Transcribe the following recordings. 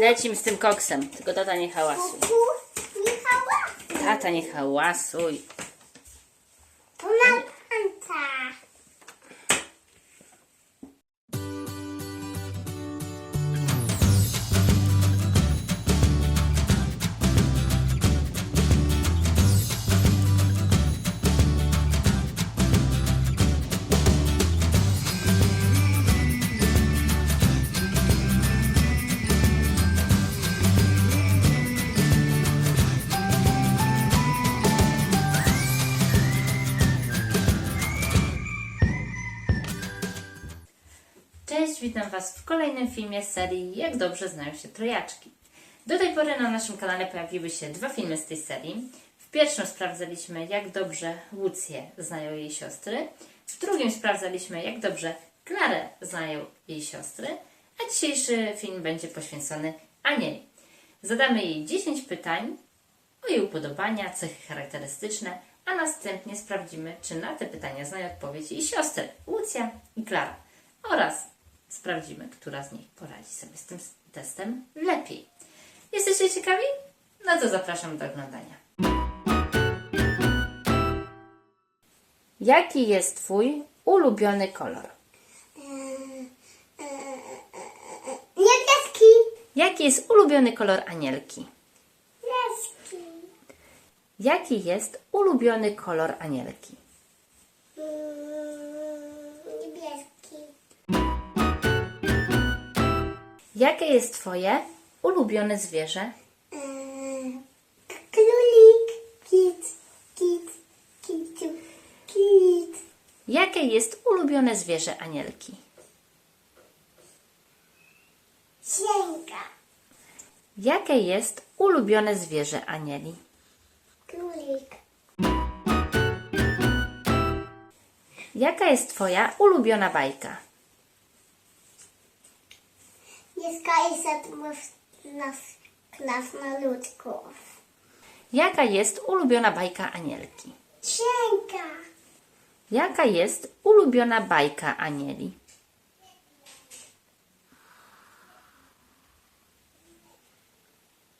Lecimy z tym koksem. Tylko tata nie hałasuj. Tata nie hałasuj. Witam Was w kolejnym filmie z serii Jak dobrze znają się trojaczki. Do tej pory na naszym kanale pojawiły się dwa filmy z tej serii. W pierwszym sprawdzaliśmy, jak dobrze Łucję znają jej siostry. W drugim sprawdzaliśmy, jak dobrze Klarę znają jej siostry. A dzisiejszy film będzie poświęcony Anieli. Zadamy jej 10 pytań o jej upodobania, cechy charakterystyczne, a następnie sprawdzimy, czy na te pytania znają odpowiedź jej siostry, Łucja i Klara. Oraz sprawdzimy, która z nich poradzi sobie z tym testem lepiej. Jesteście ciekawi? No to zapraszam do oglądania. Jaki jest Twój ulubiony kolor? Niebieski. Jaki jest ulubiony kolor Anielki? Niebieski. Jaki jest ulubiony kolor Anielki? Jakie jest Twoje ulubione zwierzę? Eee, Królik. Kit. Kit. Kitu. Kit. Jakie jest ulubione zwierzę Anielki? Sięga. Jakie jest ulubione zwierzę Anieli? Królik. Jaka jest Twoja ulubiona bajka? Niska jest nas malutków. Jaka jest ulubiona bajka Anielki? Sięga. Jaka jest ulubiona bajka Anieli?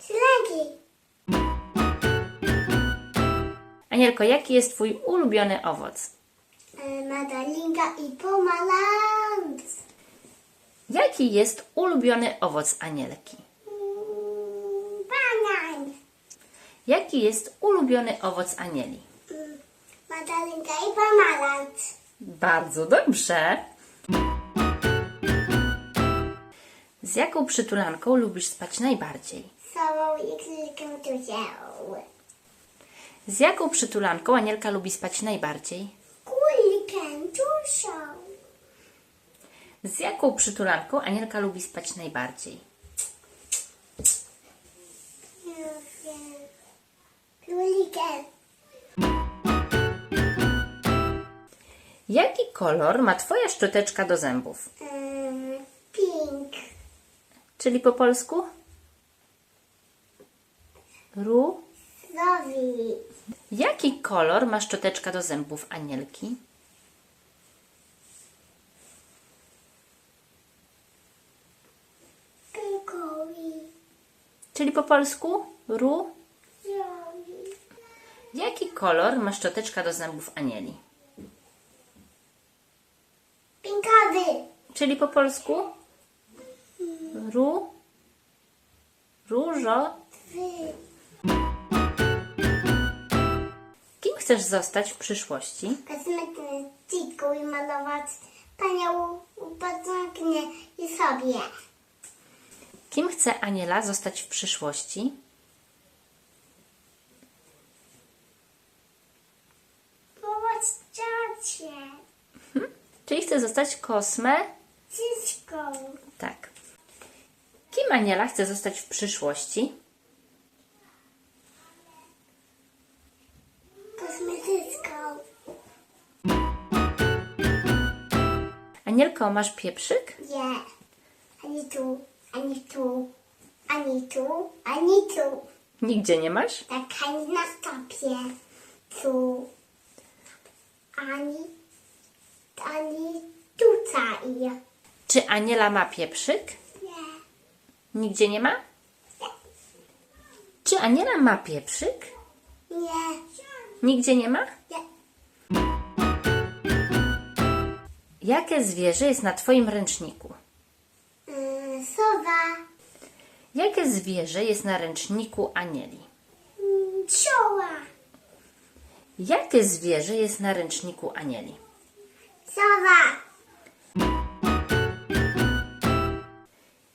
Ślegi. Anielko, jaki jest Twój ulubiony owoc? E, Madalinka i pomarańcz. Jaki jest ulubiony owoc Anielki? Banan. Jaki jest ulubiony owoc Anieli? Madalinka i pomarańcz. Bardzo dobrze. Z jaką przytulanką lubisz spać najbardziej? Sobą i klikiem. Z jaką przytulanką Anielka lubi spać najbardziej? Kulikiem tu są. Z jaką przytulanką Anielka lubi spać najbardziej? Królikiem. Jaki kolor ma Twoja szczoteczka do zębów? Pink. Czyli po polsku? Ru. Zowi. Jaki kolor ma szczoteczka do zębów Anielki? Czyli po polsku? Ru. Jaki kolor ma szczoteczka do zębów Anieli? Pinkowy. Czyli po polsku? Ru. Różo. Kim chcesz zostać w przyszłości? kosmetyczku i malować panią paznokcie i sobie. Kim chce Aniela zostać w przyszłości? Popatrz ciocie, Czyli chce zostać kosme? cyską, Tak. Kim Aniela chce zostać w przyszłości? kosmetyczką. Anielko, masz pieprzyk? Nie, ani tu, ani tu, ani tu, ani tu. Nigdzie nie masz? Tak ani na stopie. Tu, ani, ani tutaj. Czy Aniela ma pieprzyk? Nie, Nigdzie nie ma? Czy Aniela ma pieprzyk? Nie. Nigdzie nie ma? Nie. Jakie zwierzę jest na Twoim ręczniku? Sowa. Jakie zwierzę jest na ręczniku Anieli? Mm, psioła. Jakie zwierzę jest na ręczniku Anieli? Sowa.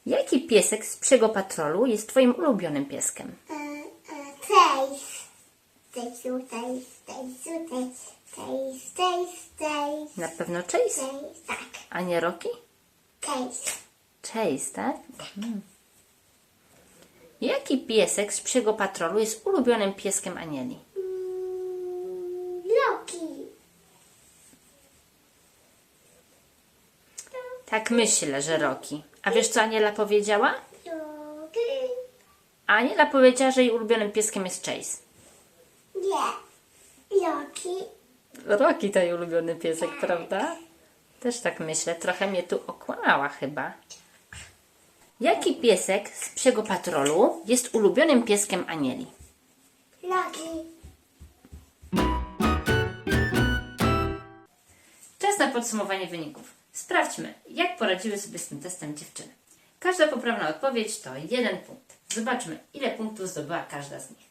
Jaki piesek z psiego patrolu jest Twoim ulubionym pieskiem? E, e, Cześć. Cześć, tutaj, cześć, tutaj, cześć, cześć, cześć, Na pewno Chase, cześć, tak, a nie Rocky? cześć. Chase, tak? Mhm. Jaki piesek z psiego patrolu jest ulubionym pieskiem Anieli? Loki. Tak myślę, że Rocky. A wiesz, co Aniela powiedziała? Loki. Aniela powiedziała, że jej ulubionym pieskiem jest Chase. Nie. Loki. Rocky to jej ulubiony piesek, prawda? Też tak myślę. Trochę mnie tu okłamała chyba. Jaki piesek z psiego patrolu jest ulubionym pieskiem Anieli? Loki. Czas na podsumowanie wyników. Sprawdźmy, jak poradziły sobie z tym testem dziewczyny. Każda poprawna odpowiedź to jeden punkt. Zobaczmy, ile punktów zdobyła każda z nich.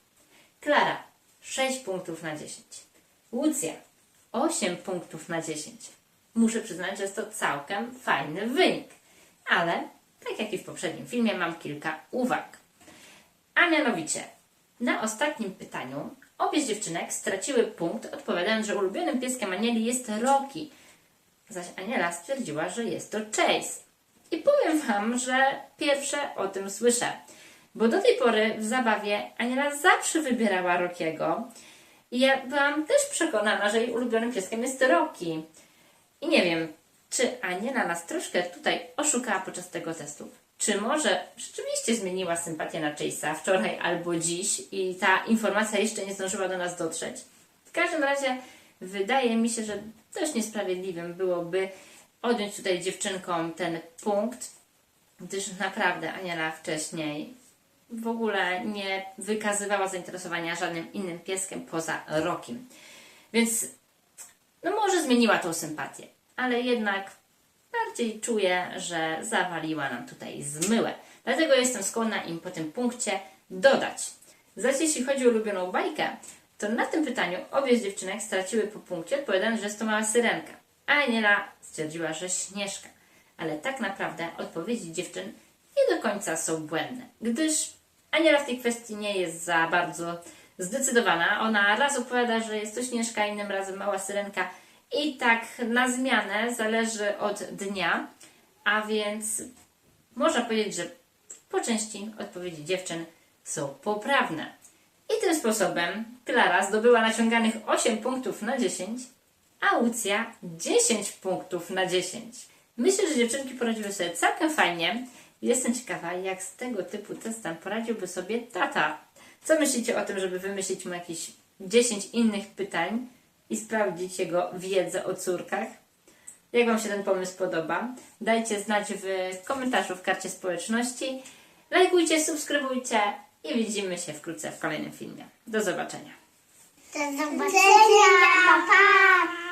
Klara 6 punktów na 10. Łucja 8 punktów na 10. Muszę przyznać, że jest to całkiem fajny wynik. Ale, tak jak i w poprzednim filmie, mam kilka uwag. A mianowicie, na ostatnim pytaniu obie z dziewczynek straciły punkt, odpowiadając, że ulubionym pieskiem Anieli jest Rocky. Zaś Aniela stwierdziła, że jest to Chase. I powiem Wam, że pierwsze o tym słyszę. Bo do tej pory w zabawie Aniela zawsze wybierała Rockiego. I ja byłam też przekonana, że jej ulubionym pieskiem jest Rocky. I nie wiem, czy Aniela nas troszkę tutaj oszukała podczas tego testu? Czy może rzeczywiście zmieniła sympatię na Chase'a wczoraj albo dziś i ta informacja jeszcze nie zdążyła do nas dotrzeć? W każdym razie wydaje mi się, że też niesprawiedliwym byłoby odjąć tutaj dziewczynkom ten punkt, gdyż naprawdę Aniela wcześniej w ogóle nie wykazywała zainteresowania żadnym innym pieskiem poza Rokiem. Więc no może zmieniła tą sympatię, ale jednak bardziej czuję, że zawaliła nam tutaj zmyłę. Dlatego jestem skłonna im po tym punkcie dodać. Zaś jeśli chodzi o ulubioną bajkę, to na tym pytaniu obie z dziewczynek straciły po punkcie, odpowiadając, że jest to mała syrenka. A Aniela stwierdziła, że śnieżka. Ale tak naprawdę odpowiedzi dziewczyn nie do końca są błędne, gdyż Aniela w tej kwestii nie jest za bardzo zdecydowana. Ona raz opowiada, że jest to śnieżka, innym razem mała syrenka i tak na zmianę zależy od dnia, a więc można powiedzieć, że po części odpowiedzi dziewczyn są poprawne. I tym sposobem Klara zdobyła naciąganych 8 punktów na 10, a Łucja 10 punktów na 10. Myślę, że dziewczynki poradziły sobie całkiem fajnie. Jestem ciekawa, jak z tego typu testem poradziłby sobie tata. Co myślicie o tym, żeby wymyślić mu jakieś 10 innych pytań i sprawdzić jego wiedzę o córkach? Jak Wam się ten pomysł podoba? Dajcie znać w komentarzu w karcie społeczności. Lajkujcie, subskrybujcie i widzimy się wkrótce w kolejnym filmie. Do zobaczenia. Do zobaczenia. Pa, pa.